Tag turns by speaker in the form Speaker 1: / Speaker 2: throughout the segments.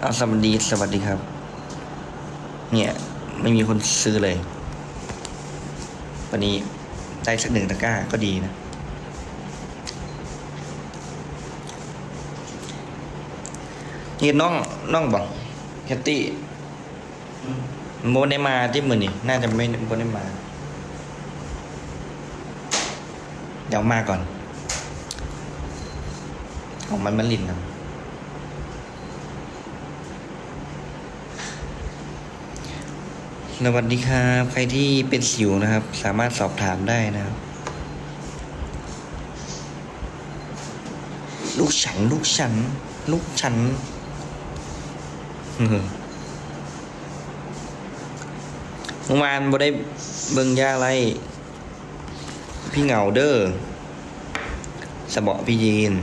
Speaker 1: เอาสวัสดีสวัสดีครับ เนี่ย ไม่มีคนซื้อเลย วันนี้ได้สักหนึ่งตะกร้าก็ดีนะ นี่น้องน้องบอกแคตตี้โมได้มาที่มือนี่น่าจะไม่โมได้มา เดี๋ยวมาก่อน ของมันมันลินครั สวัสดีครับใครที่เป็นสิวนะครับ สามารถสอบถามได้นะครับ ลูกฉัน ลูกฉัน ลูกฉันเออเมื่อวานบ่ได้เบิ่งยาอะไร พี่เหงาเด้อสะเบาะพี่ยีน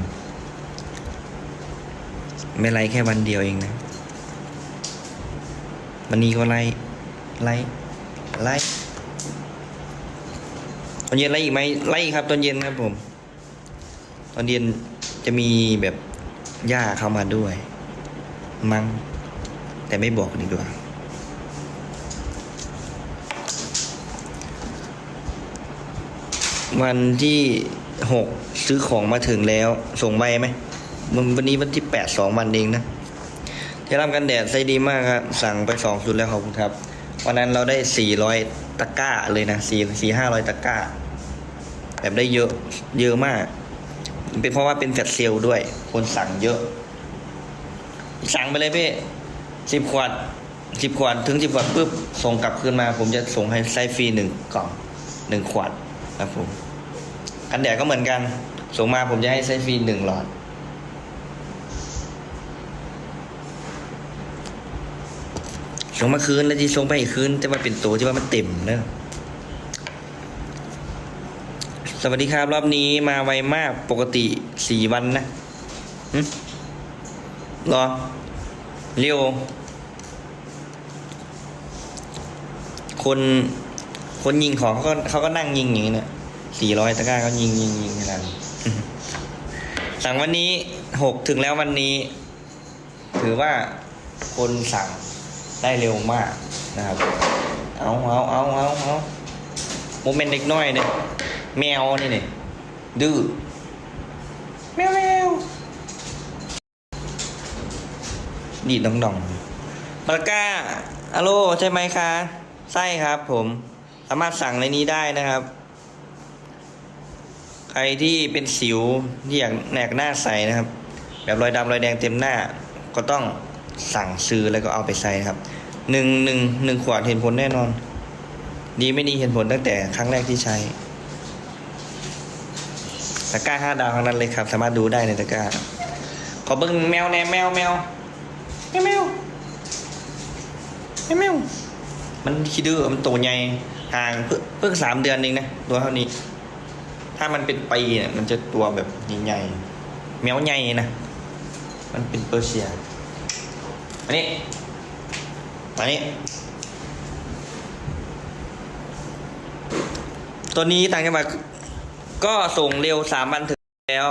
Speaker 1: ไม่ไล่แค่วันเดียวเองนะ วันนี้ก็ไล่ ไล่ไล่ตอนเย็นไล่อีกไหมไล่ครับ ตอนเย็นครับผม ตอนเย็นจะมีแบบหญ้าเข้ามาด้วย มั้งแต่ไม่บอกดีกว่าวันที่หกซื้อของมาถึงแล้ว ส่งใบไหมมันวันนี้วันที่แปดสองวันเองนะเทล่ามกันแดดใช้ดีมากครับ สั่งไปสองชุดแล้วขอบคุณครับ วันนั้นเราได้สี่ร้อยตะก้าเลยนะสี่สี่ห้าร้อยตะก้า แบบได้เยอะเยอะมาก เป็นเพราะว่าเป็นแฟลเซลล์ด้วย คนสั่งเยอะ สั่งไปเลยพี่สิบขวดสิบขวดถึงสิบขวดปุ๊บส่งกลับคืนมา ผมจะส่งให้ไส้ฟรีหนึ่งกล่องหนึ่งขวดครับผมกันแดดก็เหมือนกัน ส่งมาผมจะให้ไส้ฟรีหนึ่งหลอด ส่งมาคืนแล้วที่ส่งไปอีกคืนจะมาเป็นตัวที่ว่ามันเต็มเนอะสวัสดีครับรอบนี้มาไวมากปกติสี่วันนะรอเร็วคนคนยิงของเขาก็เขาก็นั่งยิงอย่างนี้เนี่ยสี่ร้อยตะกร้าเขายิงยิงยิงขนาดนี้สั่งวันนี้หกถึงแล้ววันนี้ ถือว่าคนสั่ง ได้เร็วมากนะครับ เอาเอาเอาเอาเอาโมเมนต์เด็กน้อยเนี่ยแมวนี่เนี่ยดื้อแมวแมวดีดดองดองปากกาอะโลใช่ไหมคะใช่ครับผมสามารถสั่งในนี้ได้นะครับ ใครที่เป็นสิวที่อยากแหนกหน้าใสนะครับ แบบรอยดำรอยแดงเต็มหน้าก็ต้อง สั่งซื้อแล้วก็เอาไปใส่ครับหนึ่งหนึ่งหนึ่งขวดเห็นผลแน่นอน ดีไม่ดีเห็นผลตั้งแต่ครั้งแรกที่ใช้ตะกร้าห้าดาวทั้งนั้นเลยครับ สามารถดูได้ในตะกร้าขอเบิ้งแมวแน่แมวแมวแมวแมวแมวแมวมันคิดดื้อมันโตใหญ่ห่างเพิ่งเพิ่งสามเดือนเองนะตัวเท่านี้ ถ้ามันเป็นปีเนี่ยมันจะตัวแบบใหญ่ๆแมวใหญ่นะมันเป็นเปอร์เซีย มานี่มานี่ตัวนี้ต่างจังหวัดก็ส่งเร็วสามวันถึงแล้ว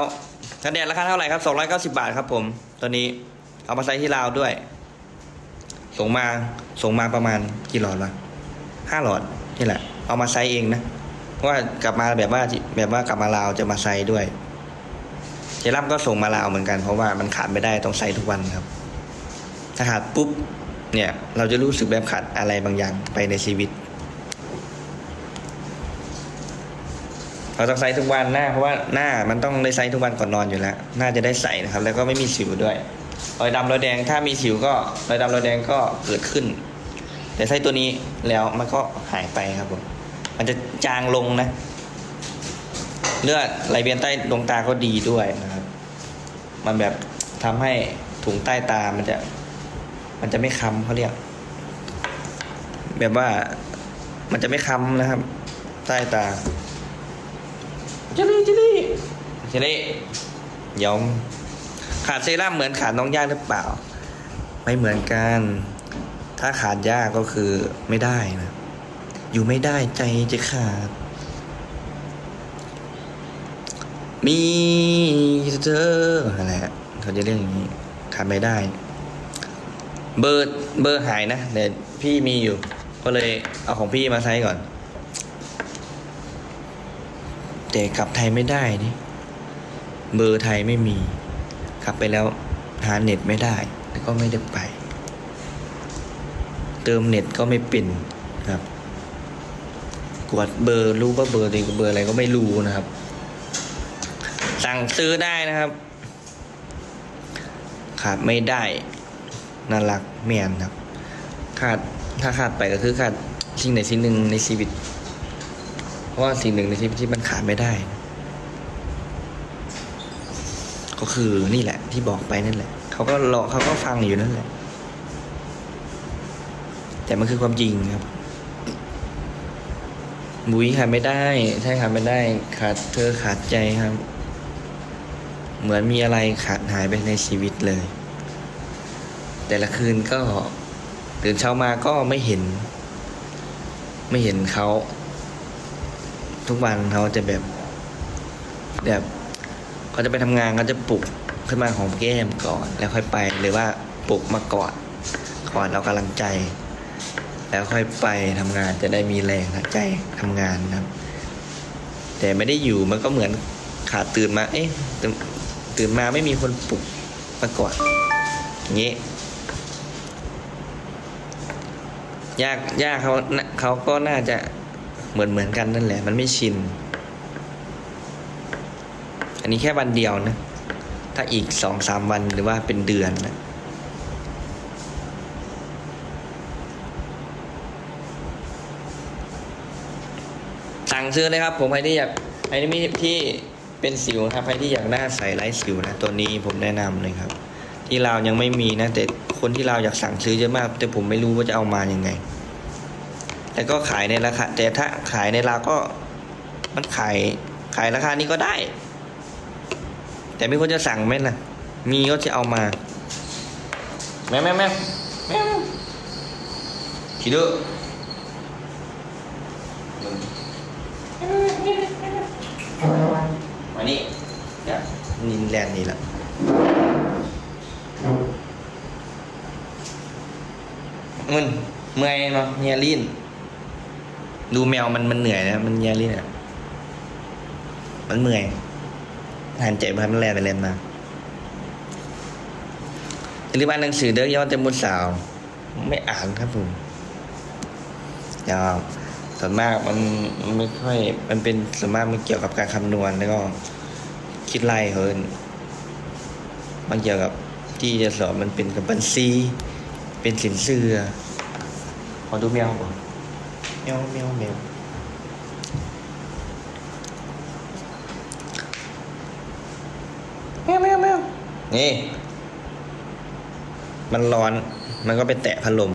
Speaker 1: คะแนนราคาเท่าไหร่ครับสองร้อยเก้าสิบาทครับผม ตัวนี้เอามาใส่ที่ลาวด้วย ส่งมาส่งมาประมาณกี่หลอดวะห้าหลอดนี่แหละ เอามาใส่เองนะเพราะว่ากลับมาแบบว่าแบบว่ากลับมาลาวจะมาใส่ด้วยเจลัมก็ส่งมาลาวเหมือนกันเพราะว่ามันขาดไม่ได้ต้องใส่ทุกวันครับ ถ้าขาดปุ๊บเนี่ยเราจะรู้สึกแบบขาดอะไรบางอย่างไปในชีวิต เราต้องใส่ทุกวันหน้าเพราะว่าหน้ามันต้องได้ใส่ทุกวันก่อนนอนอยู่แล้วหน่าจะได้ใส่นะครับ แล้วก็ไม่มีสิวด้วยรอยดำรอยแดงถ้ามีสิวก็รอยดำรอยแดงก็เกิดขึ้น แต่ใช้ตัวนี้แล้วมันก็หายไปครับผมมันจะจางลงนะ เลือดไหลเวียนใต้ดวงตาก็ดีด้วยนะครับ มันแบบทำให้ถุงใต้ตามันจะ มันจะไม่ค้ำเขาเรียก แบบว่ามันจะไม่ค้ำนะครับ ใต้ตาเจลี่เจลี่เจลี่ยอมขาดเซรั่มเหมือนขาดน้องย่าหรือเปล่า ไม่เหมือนกัน ถ้าขาดย่าก็คือไม่ได้นะ อยู่ไม่ได้ใจจะขาด มีเธออะไรฮะเขาจะเรียกอย่างนี้ขาดไม่ได้ เบอร์เบอร์หายนะเดี๋ยวพี่มีอยู่ ก็เลยเอาของพี่มาใช้ก่อน แต่กลับไทยไม่ได้นี่เบอร์ไทยไม่มี กลับไปแล้วหาเน็ตไม่ได้แล้วก็ไม่ได้ไป เติมเน็ตก็ไม่เป็นครับกดเบอร์รู้ว่าเบอร์ตัวเองเบอร์อะไรก็ไม่รู้นะครับ สั่งซื้อได้นะครับขาดไม่ได้ น่ารักแมนครับขาดถ้าขาดไปก็คือขาดสิ่งไหนสิ่งหนึ่งในชีวิต เพราะว่าสิ่งหนึ่งในชีวิตที่มันขาดไม่ได้ ก็คือนี่แหละ ที่บอกไปนั่นแหละ เขาก็รอเขาก็ฟังอยู่นั่นแหละ แต่มันคือความจริงครับบุยขาดไม่ได้ใช่ขาดไม่ได้ ขาดเธอขาดใจครับ เหมือนมีอะไรขาดหายไปในชีวิตเลย แต่ละคืนก็ตื่นเช้ามาก็ไม่เห็น ไม่เห็นเขา ทุกวันเขาจะแบบ แบบเขาจะไปทำงานเขาจะปลุกขึ้นมาของแก้มก่อน แล้วค่อยไปหรือว่าปลุกมากอนก่อนเรากำลังใจ แล้วค่อยไปทำงานจะได้มีแรงใจทำงานนะครับ แต่ไม่ได้อยู่มันก็เหมือนขาดตื่นมา เอ๊ะตื่นมาไม่มีคนปลุกมาก่อนอย่างนี้ ยากยากเขาเขาก็น่าจะเหมือนเหมือนกันนั่นแหละ มันไม่ชิน อันนี้แค่วันเดียวนะ ถ้าอีกสองสามวันหรือว่าเป็นเดือนนะสั่งซื้อเลยครับ ผมใครที่อยากใครที่ที่เป็นสิวครับใครที่อยากหน้าใสไร้สิวนะ ตัวนี้ผมแนะนำเลยครับ ที่เรายังไม่มีนะแต่ คนที่เราวอยากสั่งซื้อเยอะมาก แต่ผมไม่รู้ว่าจะเอามายังไงแต่ก็ขายในราคาแต่ถ้าขายในลาวก็มันขายขายราคานี้ก็ได้ แต่ไม่ควรจะสั่งไหมล่ะ มีก็จะเอามาแม่แม่แม่แม่คิดดูมานี่เนี่ยนินแลนด์นี่แหละ มันเมื่อยเนาเฮียลินดูแมวมันมันเหนื่อยนะมันเฮียลินอะมันเมื่อยหันใจมันมันแลนไปแลนมาหรือบ้านหนังสือเด้อยอดเต็มบุญสาว ไม่อ่านครับผมยาวส่วนมากมันมันไม่ค่อย มันเป็นส่วนมากมันเกี่ยวกับการคำนวณแล้วก็ คิดไล่เฮินมันเกี่ยวกับที่จะสอนมันเป็นกับบัญชี เป็นสินเชื่อขอดูแมวก่อนแมวแมวแมวแมวแมวแมวนี่ มันร้อน มันก็ไปแตะพัดลม